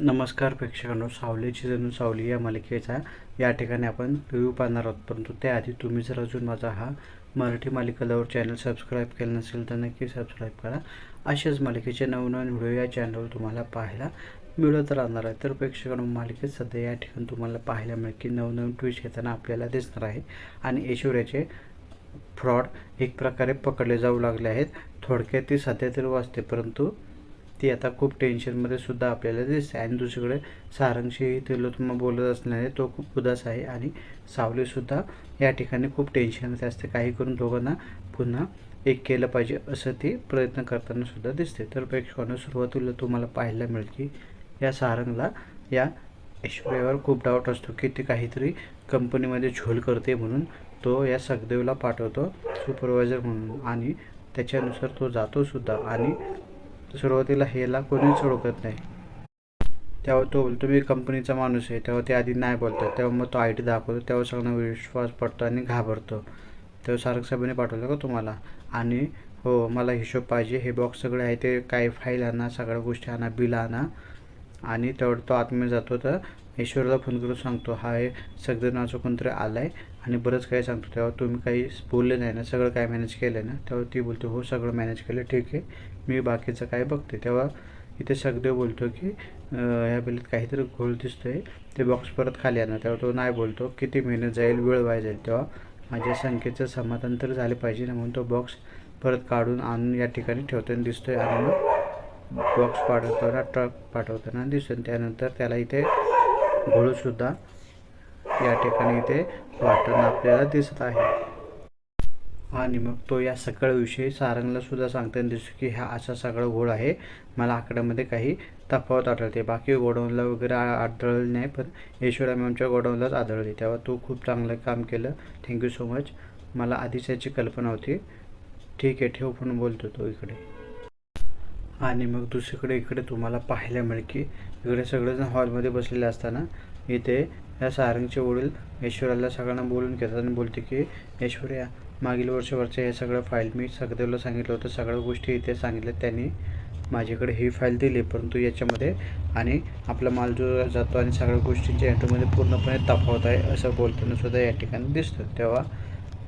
नमस्कार प्रेक्षकांनो सावलीची जणू सावली या मालिकेचा या ठिकाणी आपण रिव्ह्यू पाहणार आहोत. परंतु त्याआधी तुम्ही जर अजून माझा हा मराठी मालिका लवर चॅनल सबस्क्राईब केलं नसेल तर नक्की सबस्क्राईब करा. अशाच मालिकेचे नवनवीन व्हिडिओ या चॅनलवर तुम्हाला पाहायला मिळत राहणार आहे. तर प्रेक्षकांनो मालिकेत सध्या या ठिकाणी तुम्हाला पाहायला मिळेल की नवनवीन ट्विस्ट येताना आपल्याला दिसणार आहे. आणि ऐश्वर्याचे फ्रॉड एक प्रकारे पकडले जाऊ लागले आहेत. थोडक्यात ती सध्या तरी वाचते परंतु ती आता खूप टेन्शनमध्ये सुद्धा आपल्याला दिसते. आणि दुसरीकडे सारंगशी तिलोत्तमा बोलत असल्याने तो खूप उदास आहे आणि सावलीसुद्धा या ठिकाणी खूप टेन्शनमध्ये असते. काही करून दोघांना पुन्हा एक केलं पाहिजे असं ती प्रयत्न करताना सुद्धा दिसते. तर प्रेक्षकांना सुरुवातीला तुम्हाला पाहायला मिळेल की या सारंगला या ऐश्वर्यावर खूप डाऊट असतो की ती काहीतरी कंपनीमध्ये झोल करते म्हणून तो या सखदेवला पाठवतो सुपरवायझर म्हणून. आणि त्याच्यानुसार तो जातो सुद्धा. आणि सुरुवातीला हेला कोणीच ओळखत नाही. तेव्हा तो बोलतो मी कंपनीचा माणूस आहे. तेव्हा ते आधी नाही बोलतात. तेव्हा मग तो आय टी दाखवतो तेव्हा सगळं विश्वास पडतो आणि घाबरतो. तेव्हा सारखं साहेबांनी पाठवलं का तुम्हाला? आणि हो मला हिशोब पाहिजे. हे बॉक्स सगळे आहे ते काही फाईल आणा सगळ्या गोष्टी आणा बिल आणा. आणि तेवढं तो आतमध्ये जातो. तर ईश्वरला फोन करून सांगतो हा हे सगळं नावाचं कोणतरी आला आहे आणि बरंच काही सांगतो. तेव्हा तुम्ही काही बोलले नाही ना सगळं काय मॅनेज केलं ना तेव्हा ती बोलते हो सगळं मॅनेज केलं ठीक आहे मी बाकीचं काय बघते. तेव्हा इथे सगदेव बोलतो की ह्या बिलीत काहीतरी घोळ दिसतोय ते बॉक्स परत खाली आणा. तेव्हा तो नाही बोलतो किती मेहनत जाईल वेळ वाया जाईल. तेव्हा माझ्या संख्येचं समाधान तर झाले पाहिजे ना म्हणून तो बॉक्स परत काढून आणून या ठिकाणी ठेवताना दिसतोय आणि मग बॉक्स पाठवताना ट्रक पाठवताना दिसतो त्यानंतर त्याला इथे घोळसुद्धा या ठिकाणी इथे वाटणं आपल्याला दिसत आहे. आणि मग तो या सगळ्याविषयी सारंगला सुद्धा सांगताना दिसतो की हा असा सगळा घोळ आहे. मला आकड्यामध्ये काही तफावत आढळते. बाकी गोडाऊनला वगैरे आढळले नाही पण ऐश्वर्या मॅमच्या गोडाऊनलाच आढळली. तेव्हा तू खूप चांगलं काम केलं. थँक्यू सो मच मला आधीच याची कल्पना होती. ठीक आहे ठेव पण बोलतो तो इकडे. आणि मग दुसरीकडे इकडे तुम्हाला पाहायला मिळेल की इकडे सगळेजण हॉलमध्ये बसलेले असताना इथे या सारंगचे वडील ऐश्वर्याला सगळ्यांना बोलून घेतात आणि बोलते की ऐश्वर्या मागील वर्षभरच्या हे सगळं फाईल मी सगदेवला सांगितलं होतं. सगळ्या गोष्टी इथे सांगितल्या. त्यांनी माझ्याकडे ही फाईल दिली परंतु याच्यामध्ये आणि आपला माल जो जातो आणि सगळ्या गोष्टींच्या एंट्रीमध्ये पूर्णपणे तफावत आहे असं बोलताना सुद्धा या ठिकाणी दिसतं. तेव्हा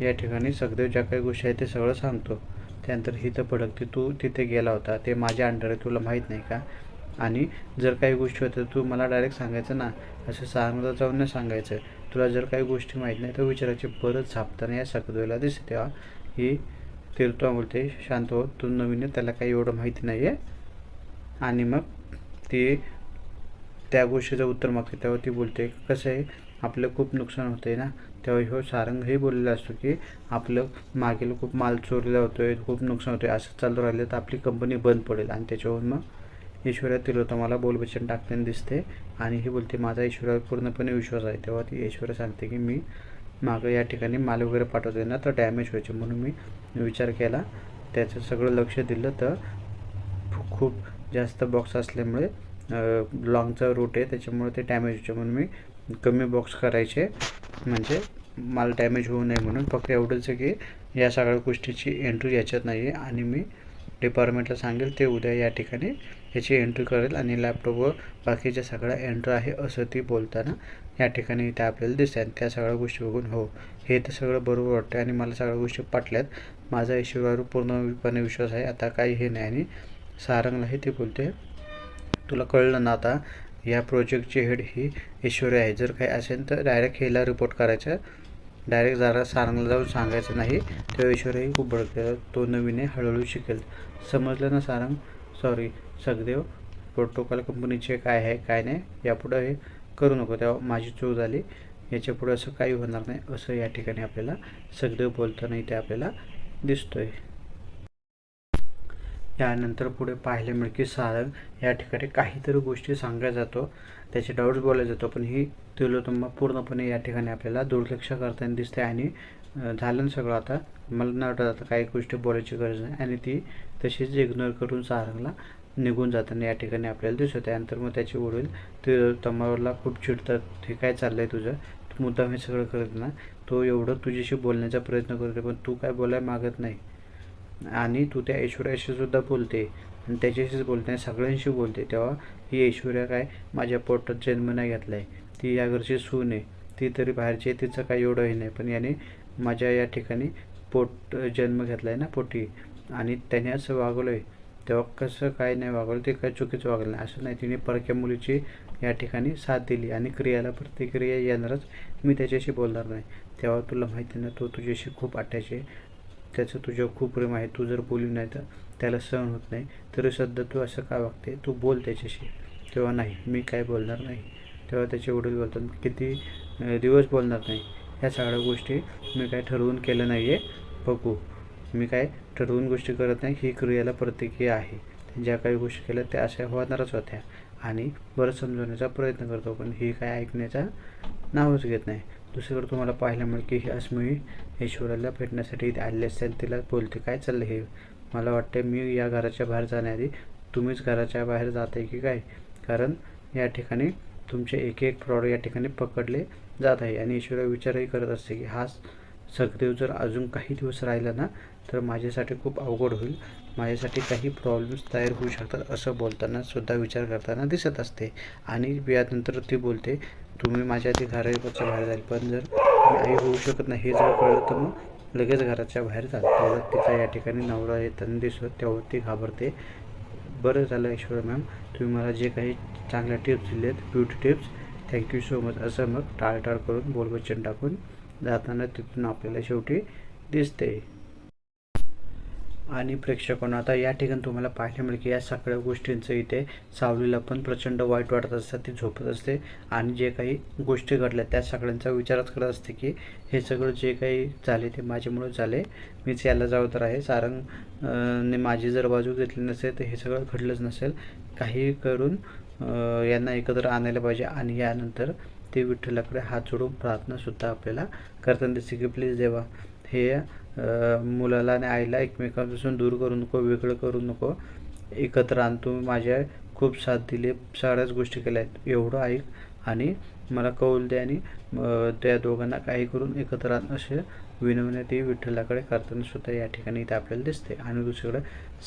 या ठिकाणी सगदेव ज्या काही गोष्टी आहेत ते सगळं सांगतो. त्यानंतर हिथं फडकते तू तिथे गेला होता ते माझ्या अंडर आहे तुला माहीत नाही का? आणि जर काही गोष्टी होत्या तू मला डायरेक्ट सांगायचं ना? असं सांगता जाऊन नाही सांगायचं. तुला जर काही गोष्टी माहीत नाही तर विचारायची परत झापताना या सकदवेला दिसते तेव्हा. ही तीर्थवा बोलते शांत हो तू नवीन त्याला काही एवढं माहिती नाही आहे. आणि मग ती त्या गोष्टीचं उत्तर मागते तेव्हा ती बोलते कसं आहे? आपलं खूप नुकसान होतं आहे ना? तेव्हा ह्यो सारंग हे बोललेला असतो की आपलं मागील खूप माल चोरला होतो आहे खूप नुकसान होतं आहे असं चालू राहिलं तर आपली कंपनी बंद पडेल. आणि त्याच्यावरून मग ईश्वरात तिलोत्तमाला मला बोलबच्चन टाकताना दिसते. आणि ही बोलते माझा ईश्वरावर पूर्णपणे विश्वास आहे. तेव्हा ती ईश्वर सांगते की मी मागं या ठिकाणी माल वगैरे पाठवते ना तर डॅमेज व्हायचे. म्हणून मी विचार केला. त्याचं सगळं लक्ष दिलं तर खूप जास्त बॉक्स असल्यामुळे लॉंगचा रूट आहे त्याच्यामुळे ते डॅमेज व्हायचे. म्हणून मी कमी बॉक्स करायचे. म्हणजे माल डॅमेज होऊ नये म्हणून. फक्त एवढंच आहे की या सगळ्या गोष्टीची एंट्री याच्यात नाही आहे आणि मी डिपार्टमेंटला सांगेल ते उद्या या ठिकाणी याची एंट्री करेल आणि लॅपटॉपवर बाकीच्या सगळ्या एंट्री आहे असं ती बोलताना या ठिकाणी त्या आपल्याला दिसते त्या सगळ्या गोष्टी बघून हो हे तर सगळं बरोबर वाटतं आणि मला सगळ्या गोष्टी पटल्यात. माझा ईश्वरावर पूर्णपणे विश्वास आहे. आता काही हे नाही आणि सारंगलाही ते बोलते तुला कळलं ना आता? या प्रोजेक्टचे हेड ही ऐश्वर्या आहे. जर काही असेल तर डायरेक्ट हेला रिपोर्ट करायचं. डायरेक्ट जरा सारंगला जाऊन सांगायचं नाही. तेव्हा ऐश्वर्याही खूप भडकेला तो नवीन हळूहळू शिकेल. समजलं ना सारंग? सॉरी सगदेव प्रोटोकॉल कंपनीचे काय आहे काय नाही यापुढं हे करू नको. तेव्हा माझी चूक झाली. याच्यापुढे असं काही होणार नाही. असं या ठिकाणी आपल्याला सगदेव बोलताना इथे आपल्याला दिसतोय. यानंतर पुढे पाहायला मिळेल की सारंग या ठिकाणी काहीतरी गोष्टी सांगायला जातो. त्याचे डाऊट्स बोलायला जातो. पण ही तिलोत्तमा पूर्णपणे या ठिकाणी आपल्याला दुर्लक्ष करताना दिसते आणि झालं सगळं आता. मला नाही वाटत आता काही गोष्टी बोलायची गरज नाही. आणि ती तशीच इग्नोर करून सारंगला निघून जाताना या ठिकाणी आपल्याला दिसत त्यानंतर मग त्याचे वडील तिलोत्तमावरला खूप चिडतात. हे काय चाललं आहे तुझं मुद्दाम हे सगळं करत ना. तो एवढं तुझ्याशी बोलण्याचा प्रयत्न करतो पण तू काय बोलायला मागत नाही. आणि तू त्या ऐश्वर्याशी सुद्धा बोलते आणि त्याच्याशीच बोलते सगळ्यांशी बोलते. तेव्हा ही ऐश्वर्या काय माझ्या पोटात जन्म नाही घेतला आहे ती या घरची सून आहे. ती तरी बाहेरची आहे. तिचं काही एवढं हे नाही. पण याने माझ्या या ठिकाणी पोट जन्म घेतला आहे ना पोटी. आणि त्याने असं वागवलं आहे तेव्हा कसं काय नाही वागवलं ते काय चुकीचं वागलं नाही. असं नाही. तिने परक्या मुलीची या ठिकाणी साथ दिली. आणि क्रियाला प्रतिक्रिया येणारच मी त्याच्याशी बोलणार नाही. तेव्हा तुला माहिती ना तो तुझ्याशी खूप अटॅच आहे. त्याचं तुझ्यावर खूप प्रेम आहे. तू जर बोलली नाही तर त्याला सहन होत नाही. तरी सध्या तू असं का वागते? तू बोल त्याच्याशी. तेव्हा नाही मी काय बोलणार नाही. तेव्हा त्याचे वडील बोलतात किती दिवस बोलणार नाही? ह्या सगळ्या गोष्टी मी काय ठरवून केलं नाही आहे बघू. मी काय ठरवून गोष्टी करत नाही. ही क्रियाला प्रतिक्रिया आहे. ज्या काही गोष्टी केल्या त्या अशा होणारच होत्या. आणि बरं समजवण्याचा प्रयत्न करतो. पण ही काय ऐकण्याचा नावच घेत नाही. दुसरीकडे तुम्हाला पाहायला मिळेल की ही अस्मी ऐश्वर्याला भेटण्यासाठी इथे आले असेल तिला बोलते काय चाललं हे? मला वाटते मी या घराच्या बाहेर जाण्याआधी तुम्हीच घराच्या बाहेर जात आहे की काय? कारण या ठिकाणी तुमचे एक एक फ्रॉड या ठिकाणी पकडले जात आहे. आणि ईश्वर विचारही करत असते की हा सखदेव जर अजून काही दिवस राहिला ना तर माझ्यासाठी खूप अवघड होईल. माझ्यासाठी काही प्रॉब्लेम्स तयार होऊ शकतात असं बोलताना सुद्धा विचार करताना दिसत असते. आणि यानंतर ती बोलते तुम्ही माझ्या आधी घराच्या बाहेर जाईल पण जर मी आई होऊ शकत नाही हे जर कळलं तर मग लगेच घराच्या बाहेर जाल. तेवढं तिचा या ठिकाणी नवरा येताना दिसत तेव्हा ती घाबरते. बरं झालं ऐश्वर्या मॅम तुम्ही मला जे काही चांगल्या टिप्स दिलेत beauty tips thank you so much असं मग टाळटाळ करून बोलबच्चन टाकून जाताना तिथून आपल्याला शेवटी दिसते. आणि प्रेक्षकांना आता या ठिकाणी तुम्हाला पाहायला मिळेल की या सगळ्या गोष्टींचं इथे सावलीला पण प्रचंड वाईट वाटत असतात ती झोपत असते. आणि जे काही गोष्टी घडल्या त्या सगळ्यांचा विचारच करत असते की हे सगळं जे काही झाले ते माझ्यामुळे झाले. मीच याला जबाबदार आहे सारंग ने माझी जर बाजू घेतली नसेल तर हे सगळं घडलंच नसेल. काही करून यांना एकत्र आणायला पाहिजे आणि यानंतर ते विठ्ठलाकडे हात जोडून प्रार्थनासुद्धा आपल्याला करताना दिसते की प्लीज देवा हे मुलाला आणि आईला एकमेकांपासून दूर करू नको वेगळं करू नको. एकत्र आण तुम्ही माझ्या खूप साथ दिली सगळ्याच गोष्टी केल्या आहेत. एवढं ऐक आणि मला कौल द्या आणि त्या दोघांना काही करून एकत्र आण असे विनवण्यातही विठ्ठलाकडे करताना सुद्धा या ठिकाणी इथे आपल्याला दिसते. आणि दुसरीकडे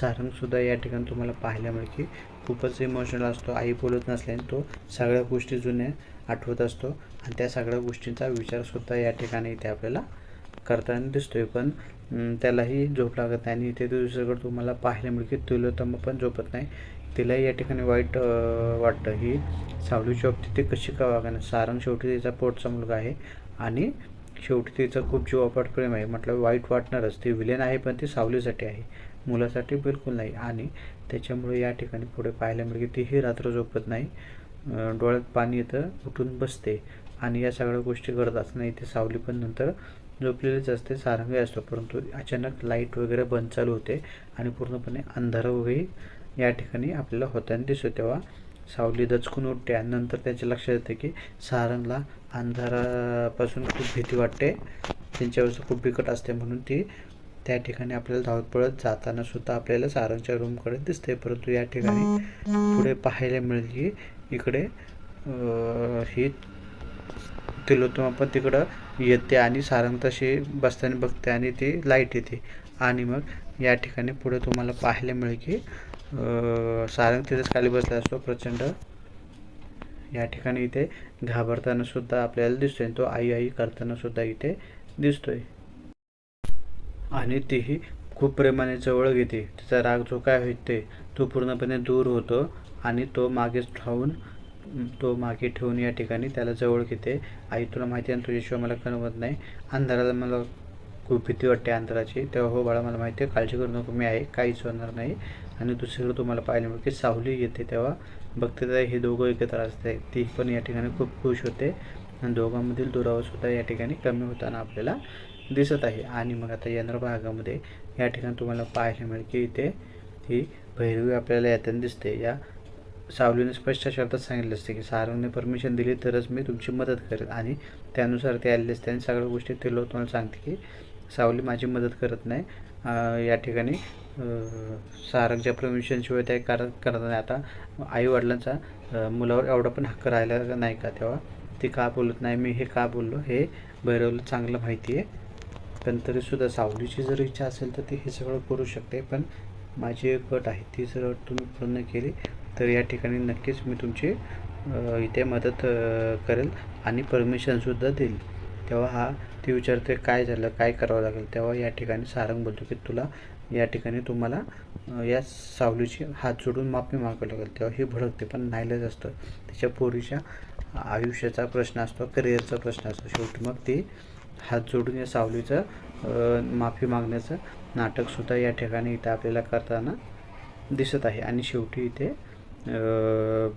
सारंगसुद्धा या ठिकाणी तुम्हाला पाहायला मिळेल की खूपच इमोशनल असतो. आई बोलत नसल्याने तो सगळ्या गोष्टी जुन्या आठवत असतो. आणि त्या सगळ्या गोष्टींचा विचारसुद्धा या ठिकाणी इथे आपल्याला करताना दिसतोय पण त्यालाही झोप लागत नाही. आणि इथे दुसरीकडे तुम्हाला पाहायला मिळेल की पण झोपत नाही. तिलाही या ठिकाणी वाईट वाटतं. ही सावली जॉब तिथे कशी का वागणं सारंग शेवटी तिचा पोटचा मुलगा आहे. आणि शेवटी तिचं खूप जीवापाट प्रेम आहे. म्हटलं वाईट वाटणारच. ती विलेन आहे पण ती सावलीसाठी आहे. मुलासाठी बिलकुल नाही. आणि त्याच्यामुळे या ठिकाणी पुढे पाहायला मिळेल म्हणजे की तीही रात्र झोपत नाही. डोळ्यात पाणी येतं उठून बसते. आणि या सगळ्या गोष्टी करत असताना इथे सावली पण नंतर झोपलेलीच असते सारंगही असतो परंतु अचानक लाइट वगैरे बंद चालू होते आणि पूर्णपणे अंधार वगैरे या ठिकाणी आपल्याला होताना दिसतो. तेव्हा सावली दचकून उठते आणि नंतर त्याच्या लक्षात येते की सारंगला अंधारापासून खूप भीती वाटते. त्यांच्यावर खूप बिकट असते म्हणून ती त्या ठिकाणी आपल्याला धावत पळत जाताना सुद्धा आपल्याला सारंगच्या रूमकडे दिसते. परंतु या ठिकाणी पुढे पाहायला मिळेल की इकडे ही तिलोत्तमा पण तिकडं येते आणि सारंग तशी बसताना बघते आणि ती लाइट येते. आणि मग या ठिकाणी पुढे तुम्हाला पाहायला मिळेल की सारंग तिथेच खाली बसला असतो प्रचंड. या ठिकाणी इथे घाबरताना सुद्धा आपल्याला दिसतोय तो आई आई करताना सुद्धा इथे दिसतोय. आणि तीही खूप प्रेमाने जवळ घेते. तिचा राग जो काय होईल ते तो पूर्णपणे दूर होतो आणि तो मागेच राहून तो मागे ठेवून या ठिकाणी त्याला जवळ घेते. आई तुला माहिती आहे ना तुझ्याशिवाय मला करमत नाही. अंधाराला मला खूप भीती वाटते अंधाराची. तेव्हा हो बाळा मला माहिती आहे काळजी करू नको मी आहे काहीच होणार नाही. आणि दुसरीकडे तुम्हाला पाहायला मिळते सावली येते तेव्हा. बघते तर हे दोघं एकत्र असते. ती पण या ठिकाणी खूप खुश होते. आणि दोघांमधील दुरावासुद्धा या ठिकाणी कमी होताना आपल्याला दिसत आहे. आणि मग आता येणार भागामध्ये. या ठिकाणी तुम्हाला पाहायला मिळेल की इथे ही भैरवी आपल्याला येताना दिसते. या सावलीने स्पष्ट शब्दात सांगितलं असते की सारवने परमिशन दिली तरच मी तुमची मदत करेन आणि त्यानुसार ते आलेले असते आणि सगळ्या गोष्टी ते लोक तुम्हाला सांगते की सावली माझी मदत करत नाही. या ठिकाणी अं, सारंगच्या परमिशनशिवाय त्या करत करत नाही. आता आईवडिलांचा मुलावर एवढा पण हक्क राहिला नाही का तेव्हा? ती का बोलत नाही? मी हे का बोललो? हे भैरवला चांगलं माहिती आहे. पण तरीसुद्धा सावलीची जर इच्छा असेल तर ती हे सगळं करू शकते. पण माझी एक अट आहे ती जर अट तुम्ही पूर्ण केली तर या ठिकाणी नक्कीच मी तुमची इथे मदत करेल आणि परमिशनसुद्धा देईल. तेव्हा हा ती विचारते काय झालं काय करावं लागेल तेव्हा या ठिकाणी सारंग बोलतो की तुला या ठिकाणी तुम्हाला या सावलीची हात जोडून माफी मागावी लागेल. तेव्हा ही भडकते पण नाहीलच असतं. त्याच्या पोरीच्या आयुष्याचा प्रश्न असतो करिअरचा प्रश्न असतो. शेवटी मग ती हात जोडून या सावलीचं माफी मागण्याचं नाटकसुद्धा या ठिकाणी इथं आपल्याला करताना दिसत आहे. आणि शेवटी इथे अ,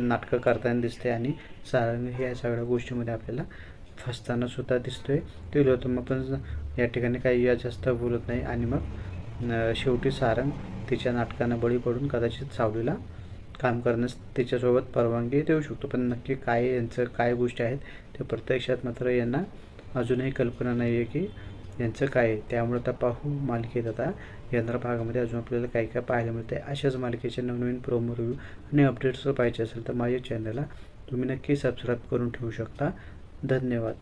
नाटकं करताना दिसते आणि सारंग ह्या या सगळ्या गोष्टीमध्ये आपल्याला फसताना सुद्धा दिसतोय. ते मग पण या ठिकाणी काही या जास्त बोलत नाही. आणि मग शेवटी सारंग तिच्या नाटकांना बळी पडून कदाचित सावलीला काम करण्यास तिच्यासोबत परवानगी देऊ शकतो. पण नक्की काय यांचं काय गोष्टी आहेत ते प्रत्यक्षात मात्र यांना अजूनही कल्पना नाही आहे की यांचं काय आहे? त्यामुळे आता पाहू मालिकेत आता. यंत्र भागामध्ये अजून आपल्याला काय काय पाहायला मिळते अशाच मालिकेचे नवनवीन प्रोमो रिव्ह्यू आणि अपडेट्स जर पाहिजे असेल तर माझ्या चॅनलला तुम्ही नक्की सबस्क्राईब करून ठेवू शकता. धन्यवाद.